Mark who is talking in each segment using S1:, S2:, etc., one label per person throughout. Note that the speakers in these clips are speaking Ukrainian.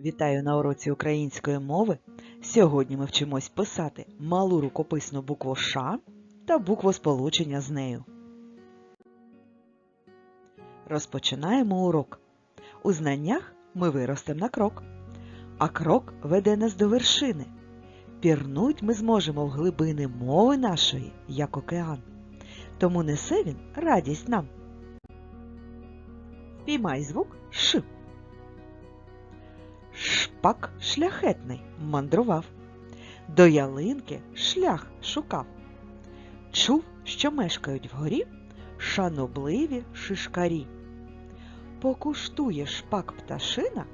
S1: Вітаю на уроці української мови. Сьогодні ми вчимось писати малу рукописну букву Ш та букву сполучення з нею. Розпочинаємо урок. У знаннях ми виростемо на крок, а крок веде нас до вершини. Пірнуть ми зможемо в глибини мови нашої, як океан. Тому несе він радість нам. Піймай звук Ш. Шпак шляхетний мандрував, до ялинки шлях шукав. Чув, що мешкають вгорі шанобливі шишкарі. Покуштує шпак пташина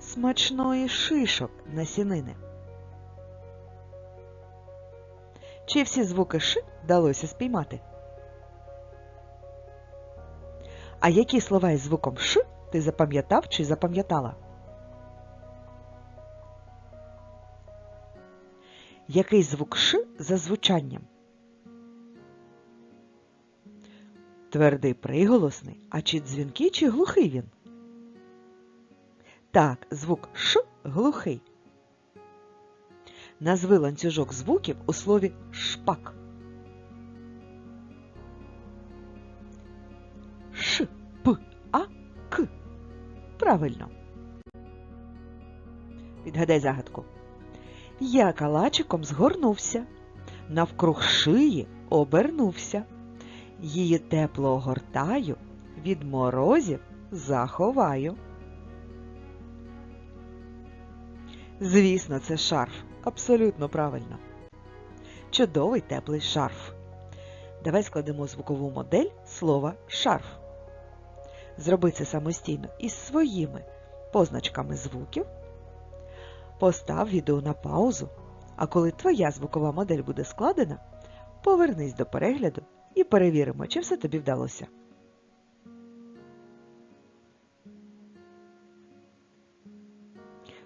S1: смачної шишок насінини. Чи всі звуки Ш вдалося спіймати? А які слова із звуком Ш ти запам'ятав чи запам'ятала? Який звук Ш за звучанням? Твердий приголосний, а чи дзвінкий, чи глухий він? Так, звук Ш глухий. Назви ланцюжок звуків у слові шпак. Ш, П, А, К. Правильно. Відгадай загадку. Я калачиком згорнувся, навкруг шиї обернувся. Її тепло огортаю, від морозів заховаю. Звісно, це шарф. Абсолютно правильно. Чудовий теплий шарф. Давай складемо звукову модель слова шарф. Зроби це самостійно із своїми позначками звуків. Постав відео на паузу, а коли твоя звукова модель буде складена, повернись до перегляду і перевіримо, чи все тобі вдалося.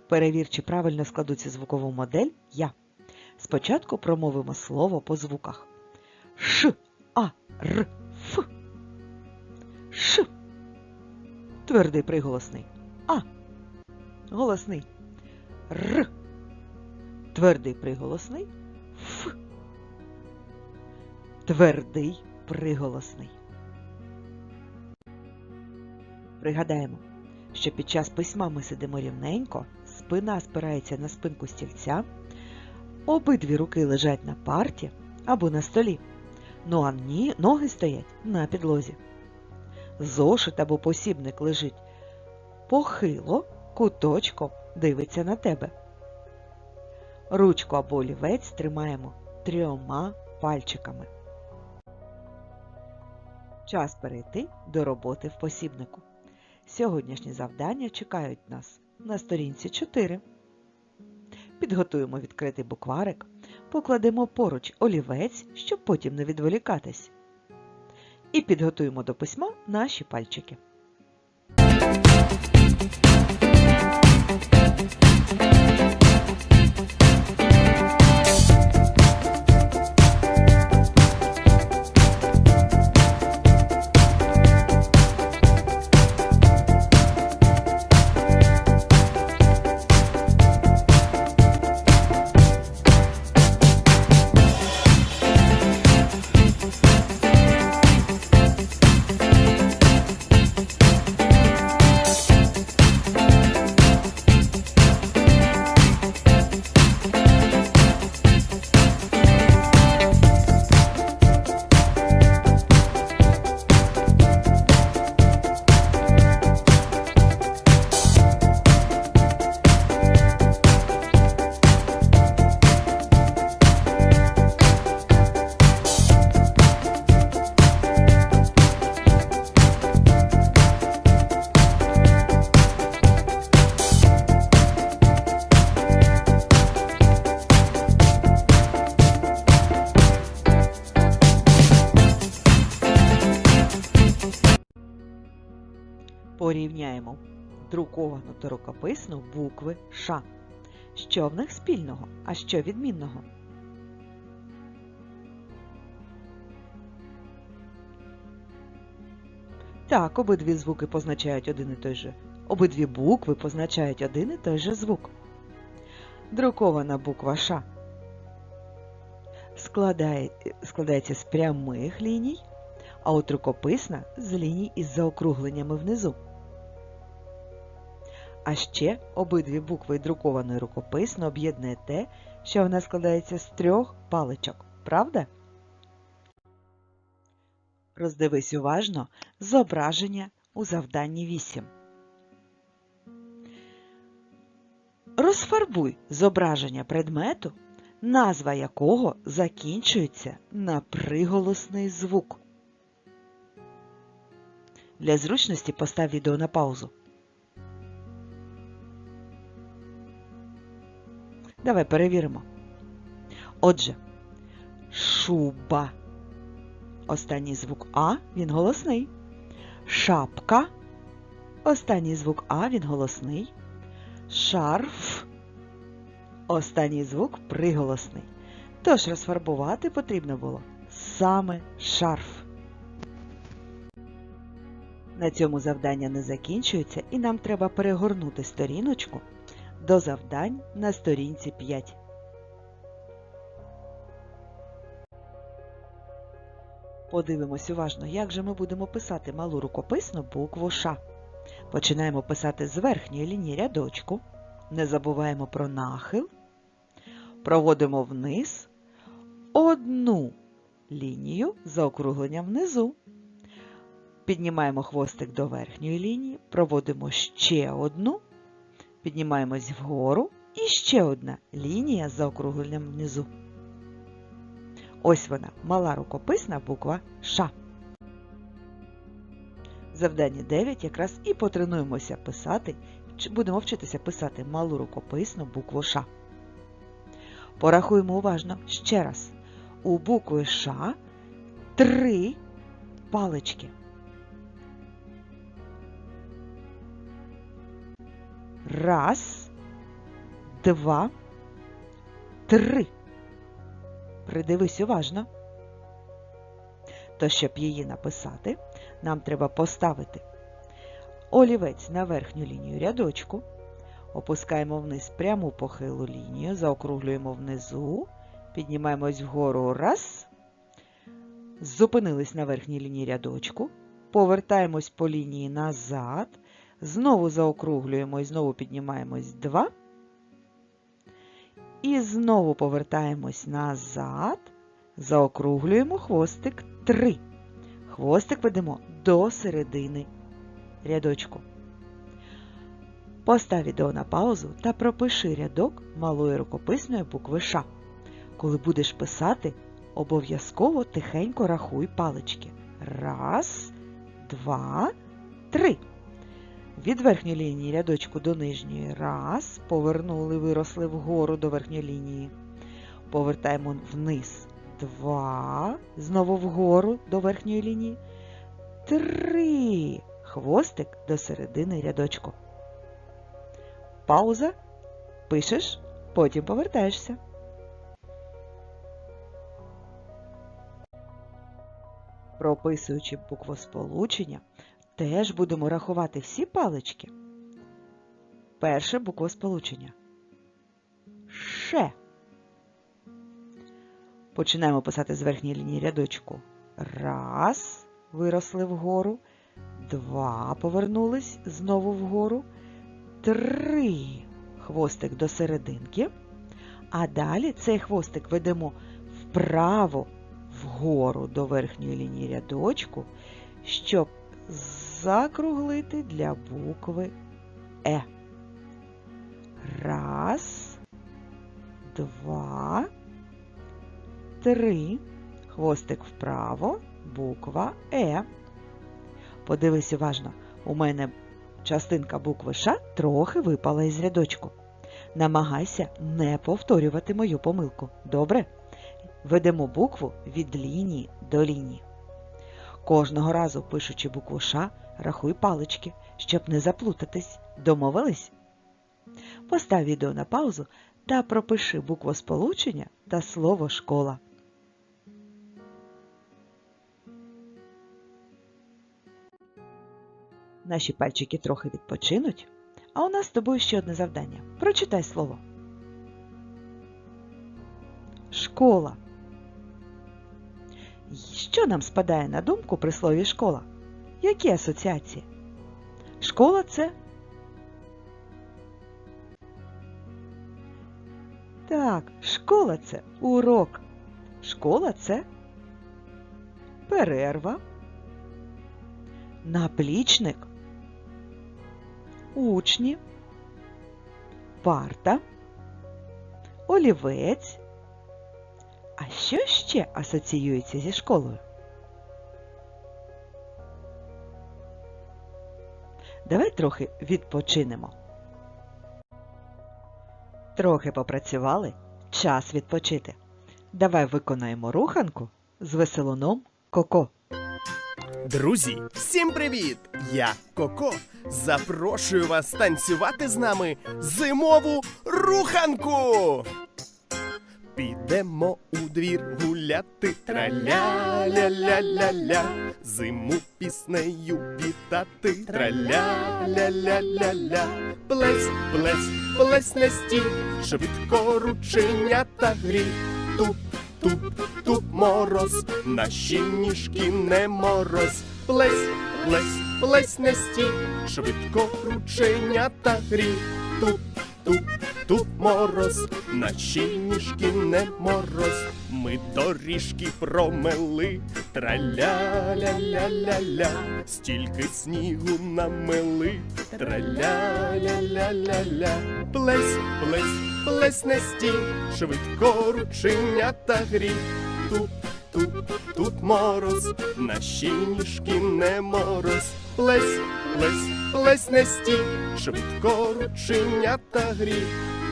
S1: Перевір, чи правильно складуться звукову модель я. Спочатку промовимо слово по звуках. Ш, А, Р, Ф. Ш. Твердий приголосний. А. Голосний. Р. Твердий приголосний. Ф. Твердий приголосний. Пригадаємо, що під час письма ми сидимо рівненько, спина спирається на спинку стільця, обидві руки лежать на парті або на столі, ну а ні, ноги стоять на підлозі. Зошит або посібник лежить похило, куточком дивиться на тебе. Ручку або олівець тримаємо трьома пальчиками. Час перейти до роботи в посібнику. Сьогоднішні завдання чекають нас на сторінці 4. Підготуємо відкритий букварик, покладемо поруч олівець, щоб потім не відволікатись. І підготуємо до письма наші пальчики. Друковану та рукописну букви Ш. Що в них спільного, а що відмінного? Так, обидві звуки позначають один і той же Обидві букви позначають один і той же звук. Друкована буква Ш складає, складається з прямих ліній, а от рукописна з ліній із заокругленнями внизу. А ще обидві букви друкованої рукописно об'єднує те, що вона складається з трьох паличок, правда? Роздивись уважно зображення у завданні 8. Розфарбуй зображення предмету, назва якого закінчується на приголосний звук. Для зручності постав відео на паузу. Давай перевіримо. Отже, шуба. Останній звук А він голосний. Шапка. Останній звук А він голосний. Шарф. Останній звук приголосний. Тож розфарбувати потрібно було саме шарф. На цьому завдання не закінчується і нам треба перегорнути сторіночку до завдань на сторінці 5. Подивимось уважно, як же ми будемо писати малу рукописну букву Ш. Починаємо писати з верхньої лінії рядочку. Не забуваємо про нахил. Проводимо вниз одну лінію за округленням внизу. Піднімаємо хвостик до верхньої лінії, проводимо ще одну, піднімаємось вгору і ще одна лінія за округленням внизу. Ось вона, мала рукописна буква Ш. Завдання 9 якраз і потренуємося писати, будемо вчитися писати малу рукописну букву Ш. Порахуємо уважно ще раз. У букви Ш три палички. Раз, два, три. Придивись уважно. То, щоб її написати, нам треба поставити олівець на верхню лінію рядочку, опускаємо вниз пряму похилу лінію, заокруглюємо внизу, піднімаємось вгору. Раз, зупинились на верхній лінії рядочку, повертаємось по лінії назад, знову заокруглюємо і знову піднімаємось 2. І знову повертаємось назад, заокруглюємо хвостик 3. Хвостик ведемо до середини рядочку. Постав відео на паузу та пропиши рядок малої рукописної букви Ш. Коли будеш писати, обов'язково тихенько рахуй палички. Раз, два, три. Від верхньої лінії рядочку до нижньої. Раз. Повернули, виросли вгору до верхньої лінії. Повертаємо вниз. Два. Знову вгору до верхньої лінії. Три. Хвостик до середини рядочку. Пауза. Пишеш, потім повертаєшся. Прописуючи буквосполучення, теж будемо рахувати всі палички. Перше буквосполучення. Ше. Починаємо писати з верхньої лінії рядочку. Раз, виросли вгору. Два, повернулись знову вгору. Три. Хвостик до серединки. А далі цей хвостик ведемо вправо вгору до верхньої лінії рядочку, щоб закруглити для букви Е. Раз, два, три. Хвостик вправо, буква Е. Подивись уважно, у мене частинка букви Ш трохи випала із рядочку. Намагайся не повторювати мою помилку. Добре? Ведемо букву від лінії до лінії. Кожного разу, пишучи букву Ш, рахуй палички, щоб не заплутатись. Домовились? Постав відео на паузу та пропиши буквосполучення та слово школа. Наші пальчики трохи відпочинуть, а у нас з тобою ще одне завдання. Прочитай слово. Школа. Що нам спадає на думку при слові школа? Які асоціації? Школа це. Так, школа це урок. Школа це перерва, наплічник, учні, парта, олівець. А що ще асоціюється зі школою? Давай трохи відпочинемо. Трохи попрацювали. Час відпочити. Давай виконаємо руханку з веселуном Коко.
S2: Друзі, всім привіт! Я Коко. Запрошую вас танцювати з нами зимову руханку. Підемо у двір гуляти, траля-ля-ля-ля-ля, зиму піснею вітати, траля-ля-ля-ля-ля, плесь, плесь, плесь на стіл, швидко рученята грі, туп, туп, туп мороз, наші ніжки не мороз, плесь, плесь, плесь на стіл, швидко рученята грі, туп, туп, туп мороз, наші ніжки не мороз, ми доріжки промели, траля-ля-ля-ля-ля, стільки снігу намели, траля-ля-ля-ля-ля, плесь, плесь, плесь на стіл, швидко рученята грі, туп, туп, тут мороз, наші ніжки не мороз, плесь, плесь, плесь на стіл, швидко рученята грі,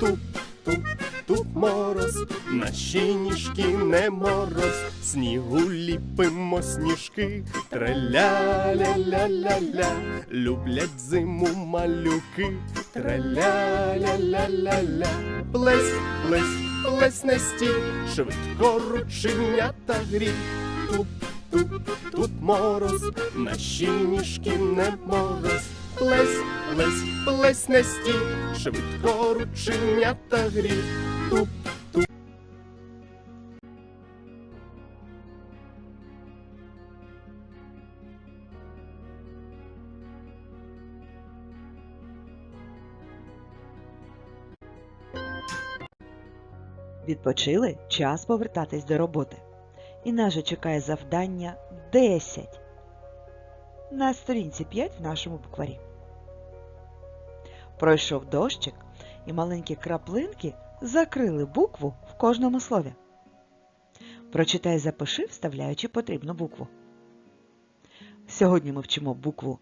S2: туп, туп, туп мороз, наші ніжки не мороз, снігу ліпимо сніжки, траля-ля-ля-ля-ля, люблять зиму малюки, траля-ля-ля-ля-ля, плесь, плесь, плесь на стіл, швидко рученята грі, туп, туп, туп мороз, наші ніжки не мороз, плесь, плесь, плесь на стіл, швидко рученята грі, туп, туп.
S1: Відпочили час повертатись до роботи. І нас же чекає завдання 10 на сторінці 5 в нашому букварі. Пройшов дощик, і маленькі краплинки закрили букву в кожному слові. Прочитай, запиши, вставляючи потрібну букву. Сьогодні ми вчимо букву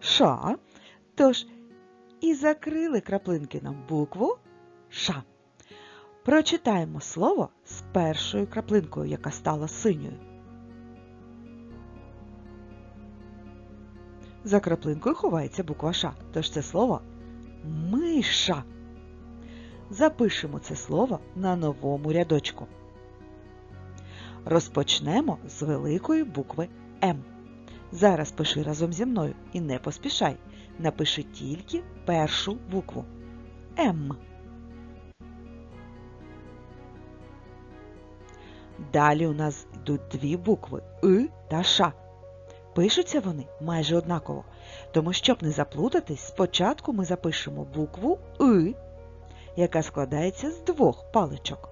S1: Ш, тож і закрили краплинки нам букву Ш. Прочитаємо слово з першою краплинкою, яка стала синьою. За краплинкою ховається буква Ш, тож це слово миша. Запишемо це слово на новому рядочку. Розпочнемо з великої букви М. Зараз пиши разом зі мною і не поспішай. Напиши тільки першу букву М. Далі у нас йдуть дві букви И та Ш. Пишуться вони майже однаково, тому щоб не заплутатись, спочатку ми запишемо букву И, яка складається з двох паличок.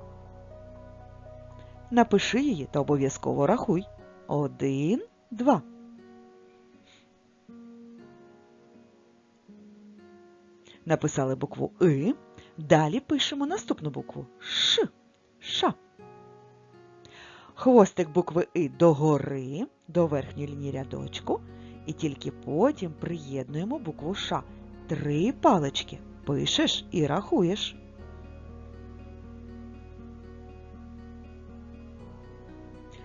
S1: Напиши її та обов'язково рахуй. Один, два. Написали букву И. Далі пишемо наступну букву Ш. Ша. Хвостик букви И догори, до верхньої лінії рядочку, і тільки потім приєднуємо букву Ш. Три палички пишеш і рахуєш.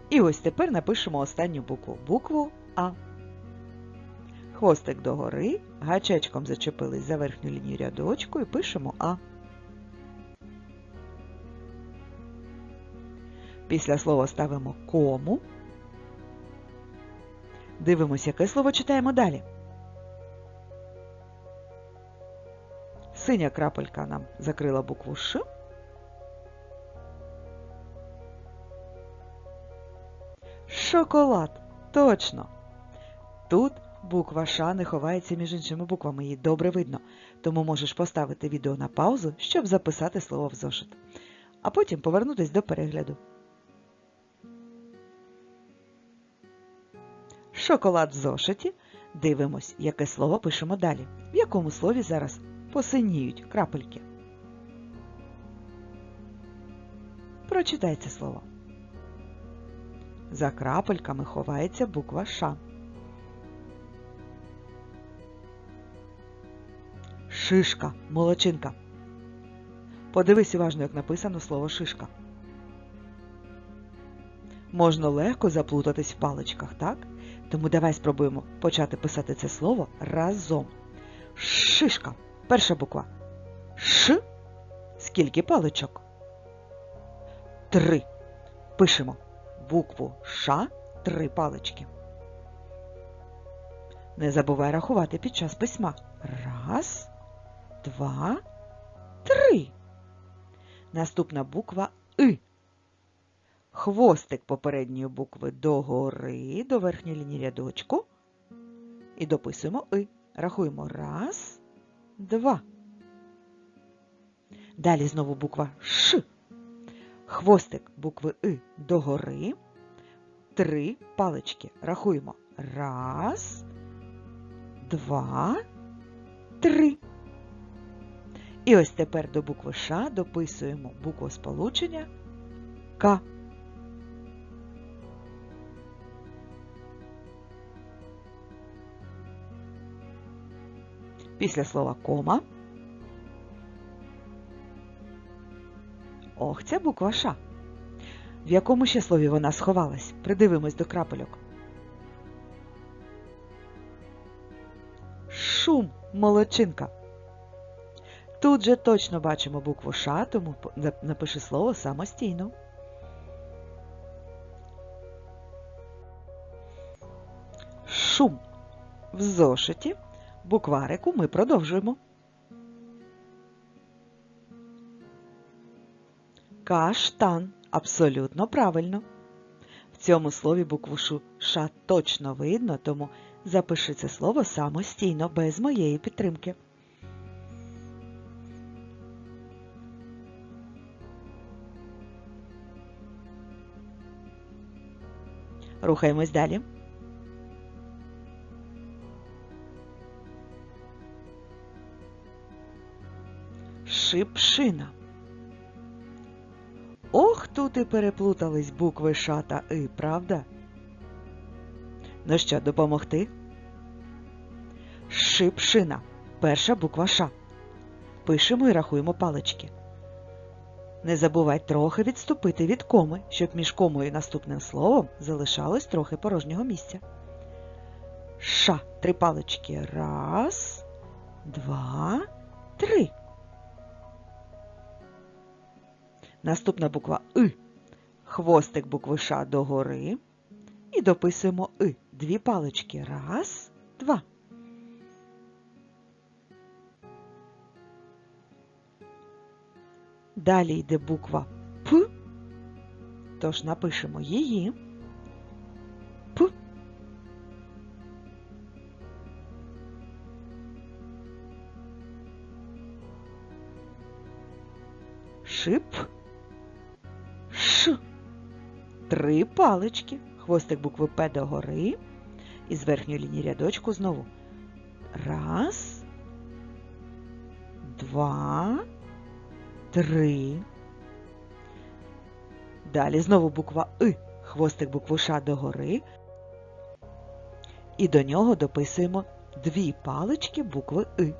S1: І ось тепер напишемо останню букву букву А. Хвостик догори, гачечком зачепились за верхню лінію рядочку і пишемо А. Після слова ставимо кому. Дивимося, яке слово читаємо далі. Синя крапелька нам закрила букву Ш. Шоколад. Точно. Тут буква Ш не ховається між іншими буквами, її добре видно. Тому можеш поставити відео на паузу, щоб записати слово в зошит. А потім повернутися до перегляду. Шоколад в зошиті. Дивимось, яке слово пишемо далі. В якому слові зараз посиніють крапельки. Прочитай це слово. За крапельками ховається буква Ш. Шишка, молочинка. Подивись уважно, як написано слово шишка. Можна легко заплутатись в паличках, так? Тому давай спробуємо почати писати це слово разом. Шишка. Перша буква. Ш. Скільки паличок? Три. Пишемо букву Ш три палички. Не забувай рахувати під час письма. Раз, два, три. Наступна буква И. Хвостик попередньої букви догори, до верхньої лінії рядочку. І дописуємо И. Рахуємо раз, два. Далі знову буква Ш. Хвостик букви И догори. Три палички. Рахуємо. Раз, два, три. І ось тепер до букви Ш дописуємо букву сполучення К. Після слова кома. Ох, це буква Ш. В якому ще слові вона сховалась? Придивимось до крапельок. Шум, молодчинка. Тут же точно бачимо букву Ш, тому напиши слово самостійно. Шум. В зошиті букварику ми продовжуємо. Каштан. Абсолютно правильно. В цьому слові букву Ша точно видно, тому запиши це слово самостійно, без моєї підтримки. Рухаємось далі. Шипшина. Ох, тут і переплутались букви Ш та И, правда? Ну що, допомогти? Шипшина. Перша буква Ш. Пишемо і рахуємо палички. Не забувай трохи відступити від коми, щоб між комою і наступним словом залишалось трохи порожнього місця. Ша. Три палички. Раз, два, три. Наступна буква И. Хвостик букви Ш догори. І дописуємо И. Дві палички. Раз, два. Далі йде буква П. Тож напишемо її. П. Шип. Три палички. Хвостик букви П догори. І з верхньої лінії рядочку знову. Раз, два, три. Далі знову буква И. Хвостик букви Ш догори. І до нього дописуємо дві палички букви И.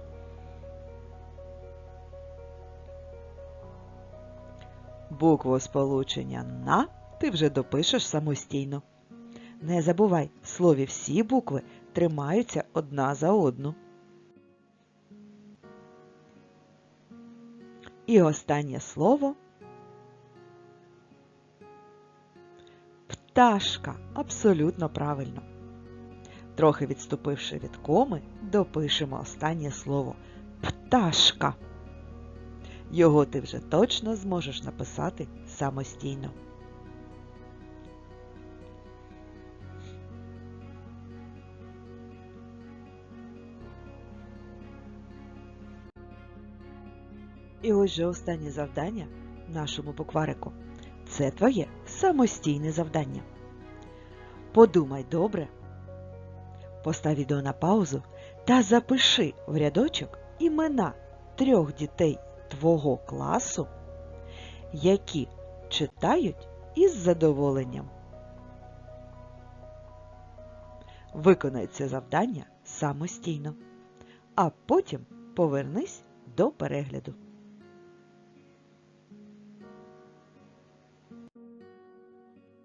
S1: Букву сполучення на ти вже допишеш самостійно. Не забувай, в слові всі букви тримаються одна за одну. І останнє слово пташка. Абсолютно правильно. Трохи відступивши від коми, допишемо останнє слово пташка. Його ти вже точно зможеш написати самостійно. І ось же останнє завдання нашому букварику. Це твоє самостійне завдання. Подумай добре, постав відео на паузу та запиши в рядочок імена трьох дітей твого класу, які читають із задоволенням. Виконай це завдання самостійно, а потім повернись до перегляду.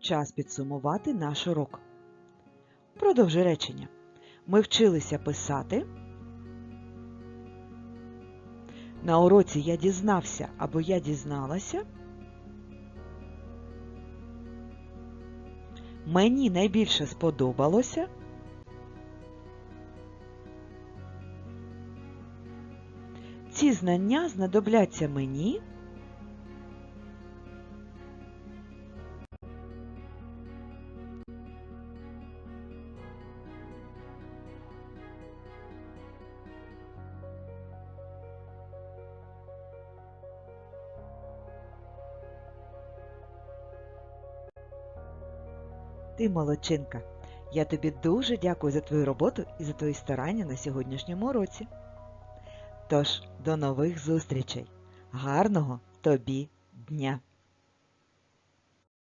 S1: Час підсумувати наш урок. Продовжи речення. Ми вчилися писати. На уроці я дізнався або я дізналася. Мені найбільше сподобалося. Ці знання знадобляться мені. Ти молодчинка. Я тобі дуже дякую за твою роботу і за твої старання на сьогоднішньому уроці. Тож, до нових зустрічей. Гарного тобі дня!